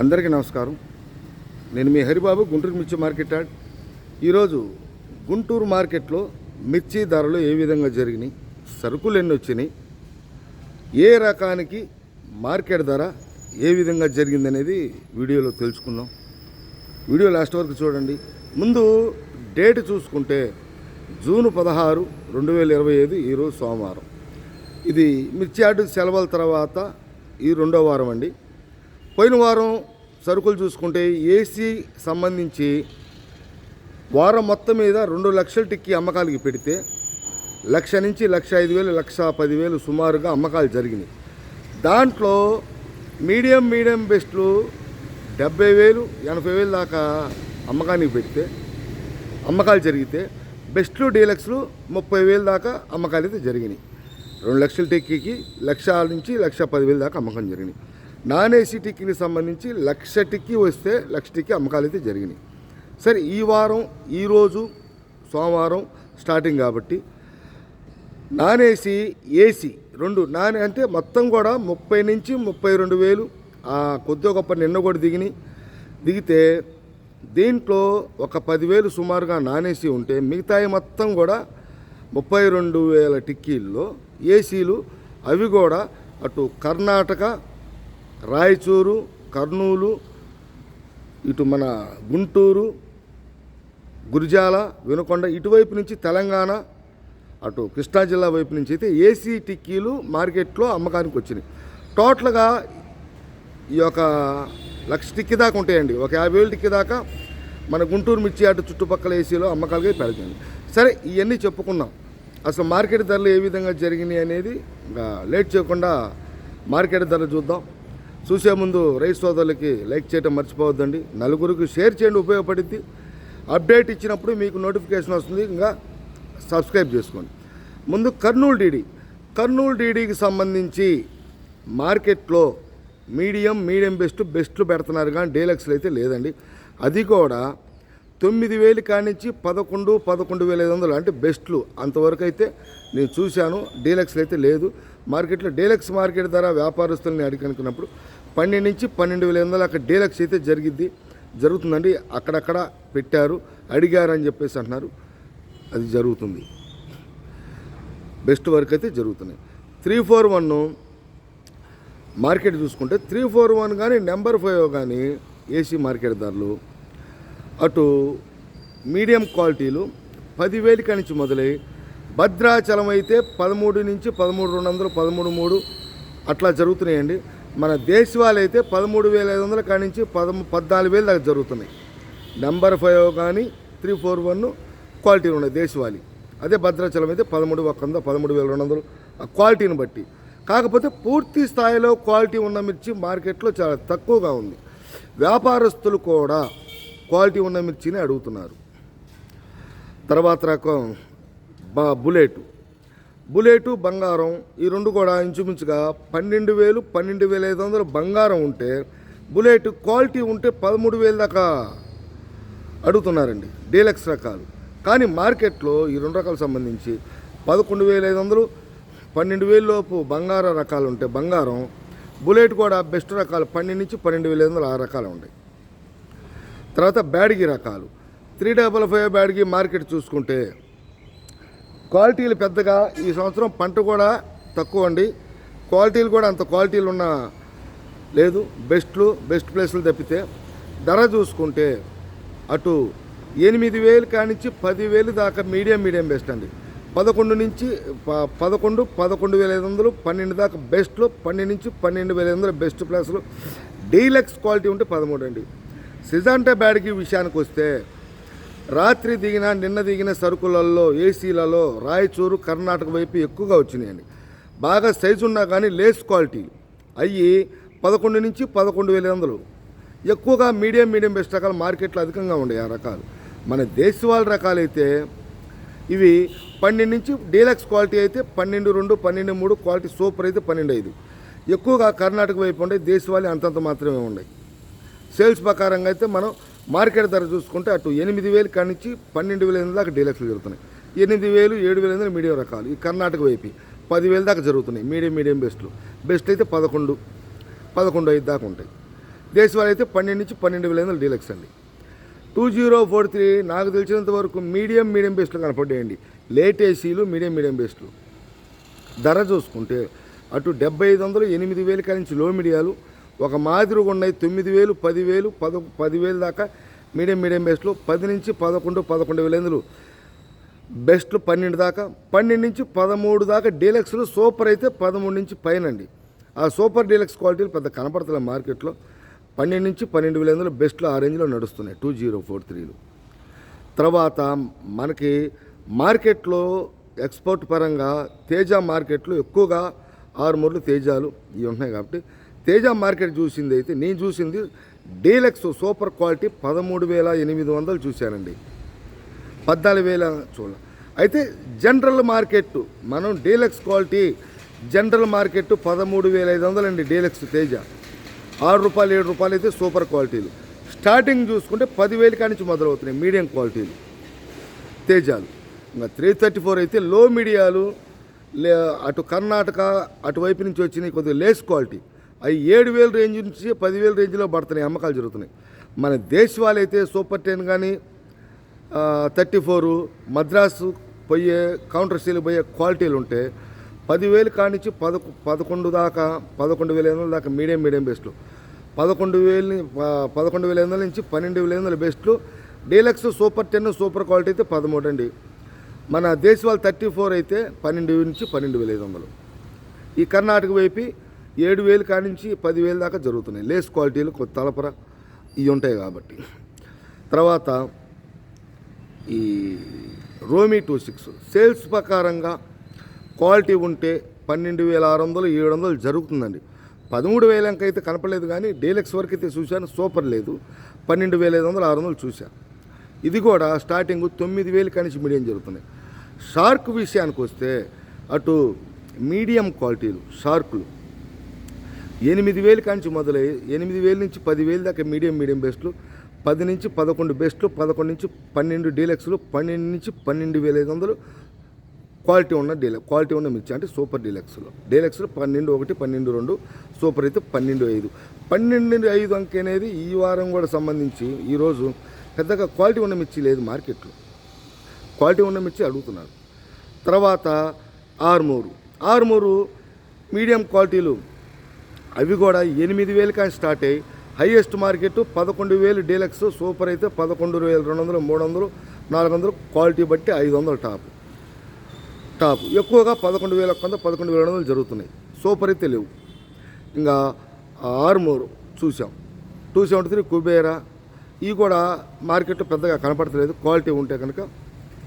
అందరికీ నమస్కారం. నేను మీ హరిబాబు గుంటూరు మిర్చి మార్కెట్ యాడ్ ఈరోజు గుంటూరు మార్కెట్లో మిర్చి ధరలు ఏ విధంగా జరిగినాయి సరుకులు ఎన్ని వచ్చినాయి ఏ రకానికి మార్కెట్ ధర ఏ విధంగా జరిగిందనేది వీడియోలో తెలుసుకుందాం. వీడియో లాస్ట్ వరకు చూడండి. ముందు డేట్ చూసుకుంటే జూన్ పదహారు రెండు వేల ఇరవై ఐదు ఈరోజు సోమవారం. ఇది మిర్చి యార్డు సెలవుల తర్వాత ఈ రెండో వారం అండి. పోయిన వారం సరుకులు చూసుకుంటే ఏసీ సంబంధించి వారం మొత్తం మీద రెండు లక్షల టిక్కి అమ్మకాలకి పెడితే లక్ష నుంచి లక్ష ఐదు వేలు లక్ష పదివేలు సుమారుగా అమ్మకాలు జరిగినాయి. దాంట్లో మీడియం మీడియం బెస్ట్లు డెబ్బై వేలు ఎనభై వేలు దాకా అమ్మకానికి పెడితే అమ్మకాలు జరిగితే బెస్ట్లు డీలక్స్లు ముప్పై వేలు దాకా అమ్మకాలు అయితే జరిగినాయి. రెండు లక్షల టిక్కీకి లక్ష నుంచి లక్ష పదివేలు దాకా అమ్మకం జరిగినాయి. నాన్ ఏసీ టిక్కీకి సంబంధించి లక్ష టిక్కీ వస్తే లక్ష టిక్కీ అమ్మకాలు అయితే జరిగినాయి. సరే ఈ వారం ఈరోజు సోమవారం స్టార్టింగ్ కాబట్టి నాన్ ఏసీ ఏసీ రెండు నాన్ అంటే మొత్తం కూడా ముప్పై నుంచి ముప్పై రెండు వేలు. కొద్ది గొప్ప నిన్న కూడా దిగినాయి. దిగితే దీంట్లో ఒక పదివేలు సుమారుగా నాన్ ఏసీ ఉంటే మిగతాయి మొత్తం కూడా ముప్పై రెండు వేల టిక్కీల్లో ఏసీలు అవి కూడా అటు కర్ణాటక రాయచూరు కర్నూలు ఇటు మన గుంటూరు గురిజాల వినుకొండ ఇటువైపు నుంచి తెలంగాణ అటు కృష్ణా జిల్లా వైపు నుంచి అయితే ఏసీ టిక్కీలు మార్కెట్లో అమ్మకానికి వచ్చినాయి. టోటల్గా ఈ యొక్క లక్ష టిక్కీ దాకా ఉంటాయండి. ఒక యాభై వేలు టిక్కీ దాకా మన గుంటూరు మిర్చి అటు చుట్టుపక్కల ఏసీలో అమ్మకాలుగా పెరిగింది సరే ఇవన్నీ చెప్పుకున్నాం. అసలు మార్కెట్ ధరలు ఏ విధంగా జరిగినాయి అనేది ఇంకా లేట్ చేయకుండా మార్కెట్ ధరలు చూద్దాం. చూసే ముందు రైతు సోదరులకి లైక్ చేయడం మర్చిపోవద్దండి. నలుగురికి షేర్ చేయండి ఉపయోగపడుద్ది. అప్డేట్ ఇచ్చినప్పుడు మీకు నోటిఫికేషన్ వస్తుంది. ఇంకా సబ్స్క్రైబ్ చేసుకోండి. ముందు కర్నూలు డీడీ. కర్నూలు డీడీకి సంబంధించి మార్కెట్లో మీడియం మీడియం బెస్ట్ బెస్ట్లు పెడుతున్నారు కానీ డీలక్స్లు అయితే లేదండి. అది కూడా తొమ్మిది వేలు కానించి పదకొండు పదకొండు వేల ఐదు వందలు అంటే బెస్ట్లు అంతవరకు అయితే నేను చూశాను. డీలక్స్లు అయితే లేదు. మార్కెట్లో డీలక్స్ మార్కెట్ ధర వ్యాపారస్తుల్ని అడిగనుకున్నప్పుడు పన్నెండు నుంచి పన్నెండు వేల ఎనిమిది అక్కడ డీలక్స్ అయితే జరిగిద్ది జరుగుతుందండి. అక్కడక్కడ పెట్టారు అడిగారు అని చెప్పేసి అంటున్నారు. అది జరుగుతుంది. బెస్ట్ వర్క్ అయితే జరుగుతున్నాయి. త్రీ ఫోర్ వన్ మార్కెట్ చూసుకుంటే త్రీ ఫోర్ వన్ కానీ నెంబర్ ఫైవ్ కానీ ఏసీ మార్కెట్ ధరలు అటు మీడియం క్వాలిటీలు పదివేలు నుంచి మొదలై భద్రాచలం అయితే పదమూడు నుంచి పదమూడు రెండు వందలు పదమూడు మూడు అట్లా జరుగుతున్నాయండి. మన దేశవాళీ అయితే పదమూడు వేల ఐదు వందల కానించి పదము పద్నాలుగు వేలు దాకా జరుగుతున్నాయి. నెంబర్ ఫైవ్ కానీ త్రీ ఫోర్ వన్ క్వాలిటీ ఉన్నాయి దేశవాళీ. అదే భద్రాచలం అయితే పదమూడు ఒక వంద పదమూడు వేల రెండు వందలు. ఆ క్వాలిటీని బట్టి. కాకపోతే పూర్తి స్థాయిలో క్వాలిటీ ఉన్న మిర్చి మార్కెట్లో చాలా తక్కువగా ఉంది. వ్యాపారస్తులు కూడా క్వాలిటీ ఉన్న మిర్చిని అడుగుతున్నారు. తర్వాత రకం బా బుల్లెట్. బుల్లెట్ బంగారం ఈ రెండు కూడా ఇంచుమించుగా పన్నెండు వేలు పన్నెండు వేల ఐదు వందలు బంగారం ఉంటే బుల్లెట్ క్వాలిటీ ఉంటే పదమూడు వేలు దాకా అడుగుతున్నారండి డీలక్స్ రకాలు. కానీ మార్కెట్లో ఈ రెండు రకాలకు సంబంధించి పదకొండు వేల ఐదు వందలు పన్నెండు వేల లోపు బంగారం రకాలు ఉంటే బంగారం బుల్లెట్ కూడా బెస్ట్ రకాలు పన్నెండు నుంచి పన్నెండు వేల ఐదు వందలు ఆ రకాలు ఉంటాయి తర్వాత బ్యాడ్గి రకాలు. Three double five Byadgi market చూసుకుంటే క్వాలిటీలు పెద్దగా ఈ సంవత్సరం పంట కూడా తక్కువ అండి. క్వాలిటీలు కూడా అంత క్వాలిటీలు ఉన్న లేదు. బెస్ట్లు బెస్ట్ ప్లేస్లు తప్పితే ధర చూసుకుంటే అటు ఎనిమిది వేలు కానించి పదివేలు దాకా మీడియం మీడియం బెస్ట్ అండి. పదకొండు నుంచి ప- పదకొండు పదకొండు వేల ఐదు వందలు పన్నెండు దాకా బెస్ట్లు పన్నెండు నుంచి పన్నెండు వేల ఐదు వందలు బెస్ట్ ప్లేస్లు. డీలక్స్ క్వాలిటీ ఉంటే పదమూడు అండి. సిజాంటా బ్యాడ్కి విషయానికి వస్తే రాత్రి దిగిన నిన్న దిగిన సరుకులలో ఏసీలలో రాయచూరు కర్ణాటక వైపు ఎక్కువగా వచ్చినాయండి. బాగా సైజు ఉన్నా కానీ లేస్ క్వాలిటీ. అయ్యి పదకొండు నుంచి పదకొండు వేల వందలు. ఎక్కువగా మీడియం మీడియం బెస్ట్ రకాలు మార్కెట్లో అధికంగా ఉండే ఆ రకాలు. మన దేశవాళ రకాలైతే ఇవి పన్నెండు నుంచి డీలక్స్ క్వాలిటీ అయితే పన్నెండు రెండు పన్నెండు మూడు క్వాలిటీ సూపర్ అయితే పన్నెండు ఐదు. ఎక్కువగా కర్ణాటక వైపు ఉండే దేశవాళీ అంతంత మాత్రమే ఉన్నాయి సేల్స్ ప్రకారంగా అయితే మనం మార్కెట్ ధర చూసుకుంటే అటు ఎనిమిది వేలు కానించి పన్నెండు వేల ఎనిమిది దాకా డీలక్స్లు జరుగుతున్నాయి. ఎనిమిది వేలు ఏడు వేల ఎనిమిది మీడియం రకాలు. ఈ కర్ణాటక వైపు పదివేల దాకా జరుగుతున్నాయి. మీడియం మీడియం బెస్ట్లు. బెస్ట్ అయితే పదకొండు పదకొండు ఐదు దాకా ఉంటాయి. దేశవాళీ అయితే పన్నెండు నుంచి పన్నెండు వేల ఎనిమిది డీలక్స్ అండి. టూ జీరో ఫోర్ త్రీ నాకు తెలిసినంత వరకు మీడియం మీడియం బేస్లో కనపడేయండి లేట్ ఏసీలు మీడియం మీడియం బేస్లు ధర చూసుకుంటే అటు డెబ్బై ఐదు వందలు ఎనిమిది వేలు కానించి లో మీడియాలు ఒక మాదిరిగా ఉన్నాయి. తొమ్మిది వేలు పదివేలు పద పదివేలు దాకా మీడియం మీడియం బేస్లో పది నుంచి పదకొండు పదకొండు వేల ఎందులు? బెస్ట్లు పన్నెండు దాకా. పన్నెండు నుంచి పదమూడు దాకా డీలక్స్లు సూపర్ అయితే పదమూడు నుంచి పైన అండి ఆ సూపర్ డీలక్స్ క్వాలిటీలు పెద్ద కనపడతలే మార్కెట్లో. పన్నెండు నుంచి పన్నెండు వేల ఎందులో బెస్ట్లు ఆ రేంజ్లో నడుస్తున్నాయి. టూ జీరో ఫోర్ త్రీలు. తర్వాత మనకి మార్కెట్లో ఎక్స్పోర్ట్ పరంగా తేజ మార్కెట్లో ఎక్కువగా ఆరు మూడు తేజాలు ఇవి ఉన్నాయి కాబట్టి తేజ మార్కెట్ చూసింది అయితే నేను చూసింది డీలక్స్ సూపర్ క్వాలిటీ పదమూడు వేల ఎనిమిది వందలు చూశానండి. పద్నాలుగు వేల చూడ అయితే జనరల్ మార్కెట్ మనం డీలక్స్ క్వాలిటీ జనరల్ మార్కెట్ పదమూడు వేల ఐదు వందలండి డీలక్స్ తేజ. ఆరు రూపాయలు ఏడు రూపాయలు అయితే సూపర్ క్వాలిటీలు. స్టార్టింగ్ చూసుకుంటే పదివేల కానించి మొదలవుతున్నాయి మీడియం క్వాలిటీలు. తేజాలు. ఇంకా త్రీ థర్టీ ఫోర్ అయితే లో మీడియాలు లే అటు కర్ణాటక అటువైపు నుంచి వచ్చినాయి కొద్దిగా లేస్ క్వాలిటీ. అవి ఏడు వేల రేంజ్ నుంచి పదివేల రేంజ్లో పడుతున్నాయి అమ్మకాలు జరుగుతున్నాయి. మన దేశవాళీ అయితే సూపర్ టెన్ కానీ థర్టీ ఫోరు మద్రాసు పోయే కౌంటర్ సీల్ పోయే క్వాలిటీలు ఉంటే పదివేలు కానించి పదకొ పదకొండు దాకా పదకొండు వేల ఐదు వందల దాకా మీడియం మీడియం బెస్ట్లు. పదకొండు వేలు పదకొండు వేల ఐదు వందల నుంచి పన్నెండు వేల ఐదు వందల బెస్ట్లు. Deluxe super ten super quality అయితే పదమూడు అండి. మన దేశవాళ్ థర్టీ ఫోర్ అయితే పన్నెండు నుంచి పన్నెండు వేల ఐదు వందలు. ఈ కర్ణాటక వైపు ఏడు వేలు కానించి పదివేలు దాకా జరుగుతున్నాయి. లేస్ క్వాలిటీలు కొత్త తలపర ఇవి ఉంటాయి కాబట్టి. తర్వాత ఈ రోమీ టూ సిక్స్ సేల్స్ ప్రకారంగా క్వాలిటీ ఉంటే పన్నెండు వేల ఆరు వందలు ఏడు వందలు జరుగుతుందండి. పదమూడు వేల అయితే కనపడలేదు కానీ డీలక్స్ వరకు అయితే చూశాను సూపర్ లేదు. పన్నెండు వేల ఐదు వందలు ఆరు వందలు చూశాను. ఇది కూడా స్టార్టింగ్ తొమ్మిది వేలు కనిచి మీడియం జరుగుతున్నాయి. షార్క్ విషయానికి వస్తే అటు మీడియం క్వాలిటీలు షార్కులు ఎనిమిది వేలు కాంచి మొదలై ఎనిమిది వేల నుంచి పదివేలు దాకా మీడియం మీడియం బెస్ట్లు పది నుంచి పదకొండు బెస్ట్లు పదకొండు నుంచి పన్నెండు డీలక్స్లు పన్నెండు నుంచి పన్నెండు వేల ఐదు వందలు క్వాలిటీ ఉన్న డీలక్ క్వాలిటీ ఉన్న మిర్చి అంటే సూపర్ డీలక్స్లో. డీలక్స్లో పన్నెండు ఒకటి పన్నెండు రెండు సూపర్ అయితే పన్నెండు ఐదు. పన్నెండు ఐదు అంక అనేది ఈ వారం కూడా సంబంధించి ఈరోజు పెద్దగా క్వాలిటీ ఉన్న మిర్చి లేదు మార్కెట్లో. క్వాలిటీ ఉన్న మిర్చి అడుగుతున్నారు. తర్వాత ఆర్మూరు. ఆర్మూరు మీడియం క్వాలిటీలు అవి కూడా ఎనిమిది వేలు కానీ స్టార్ట్ అయ్యి హైయెస్ట్ మార్కెట్ పదకొండు వేలు డీలక్స్ సూపర్ అయితే పదకొండు వేలు రెండు వందలు మూడు వందలు నాలుగు వందలు క్వాలిటీ బట్టి ఐదు వందలు టాప్ టాప్ ఎక్కువగా పదకొండు వేల కొంత పదకొండు వేల రెండు వందలు జరుగుతున్నాయి. సూపర్ అయితే లేవు. ఇంకా ఆర్మూర్ చూసాం. టూ సెవెంటీ త్రీ కుబేరా ఇవి కూడా మార్కెట్ పెద్దగా కనపడతలేదు. క్వాలిటీ ఉంటే కనుక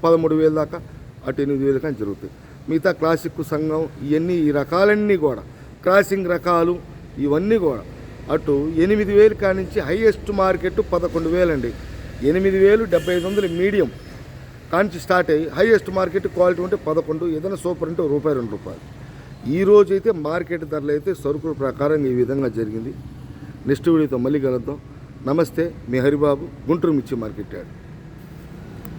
పదమూడు వేల దాకా అటు ఎనిమిది వేలు కానీ జరుగుతాయి. మిగతా క్లాసిక్ సంఘం ఇవన్నీ ఈ రకాలన్నీ కూడా. క్రాసింగ్ రకాలు ఇవన్నీ కూడా. అటు ఎనిమిది వేలు కానించి హైయెస్ట్ మార్కెట్ పదకొండు వేలండి. ఎనిమిది వేలు డెబ్బై ఐదు వందలు మీడియం కానించి స్టార్ట్ అయ్యి హైయెస్ట్ మార్కెట్ క్వాలిటీ ఉంటే పదకొండు ఏదైనా సూపర్ అంటే రూపాయి రెండు రూపాయలు. ఈ రోజు అయితే మార్కెట్ ధరలు అయితే సరుకుల ప్రకారం ఈ విధంగా జరిగింది. నెక్స్ట్ వీడియోతో మళ్ళీ కలుద్దాం. నమస్తే మీ హరిబాబు గుంటూరు మిర్చి మార్కెట్ యార్డ్